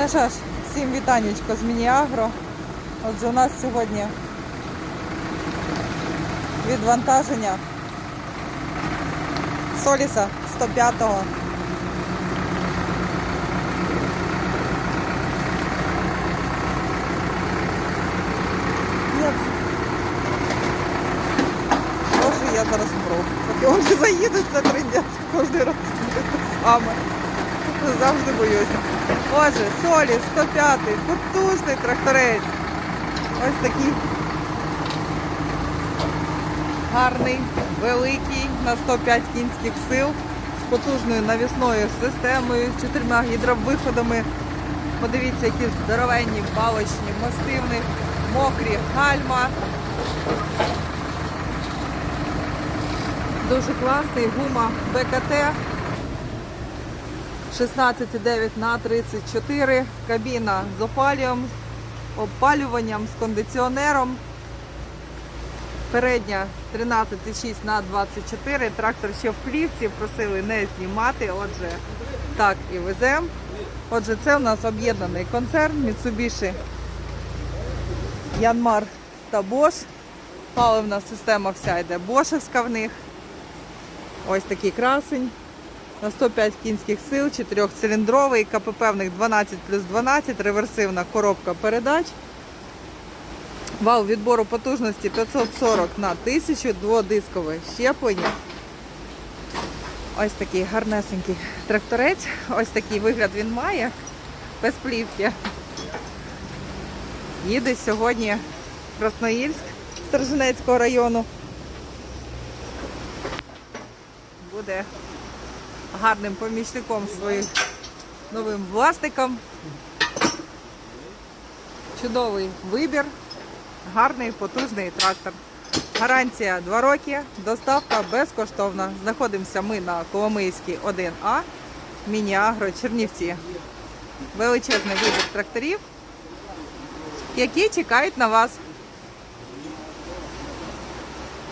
Ну що ж, всім вітанечко з Мініагро. Отже, у нас сьогодні відвантаження Соліса 105-го. Нет. Боже, я зараз вмру. Поки вони заїдуть, це трендець. Кожен раз саме. Завжди боюся. Отже, Солі 105, потужний тракторець. Ось такий гарний, великий на 105 кінських сил з потужною навісною системою, з чотирма гідровиходами. Подивіться, які здоровенні балочні них, мокрі гальма. Дуже класний гума БКТ 16,9 на 34, кабіна з опалюванням, з кондиціонером. Передня 13,6 на 24. Трактор ще в плівці, просили не знімати. Отже, так і веземо. Отже, це у нас об'єднаний концерн Mitsubishi Янмар та Bosch. Паливна система вся йде бошевська в них. Ось такий красень. На 105 кінських сил, 4-циліндровий, КПП в них 12 плюс 12, реверсивна коробка передач. Вал відбору потужності 540 на 1000, дводискове щеплення. Ось такий гарнесенький тракторець. Ось такий вигляд він має. Без плівки. Їде сьогодні Красноїльськ Сторженецького району. Буде гарним помічником своїм новим власникам. Чудовий вибір, гарний потужний трактор. Гарантія 2 роки, доставка безкоштовна. Знаходимося ми на Коломийській 1А, Міні-Агро, Чернівці. Величезний вибір тракторів, які чекають на вас.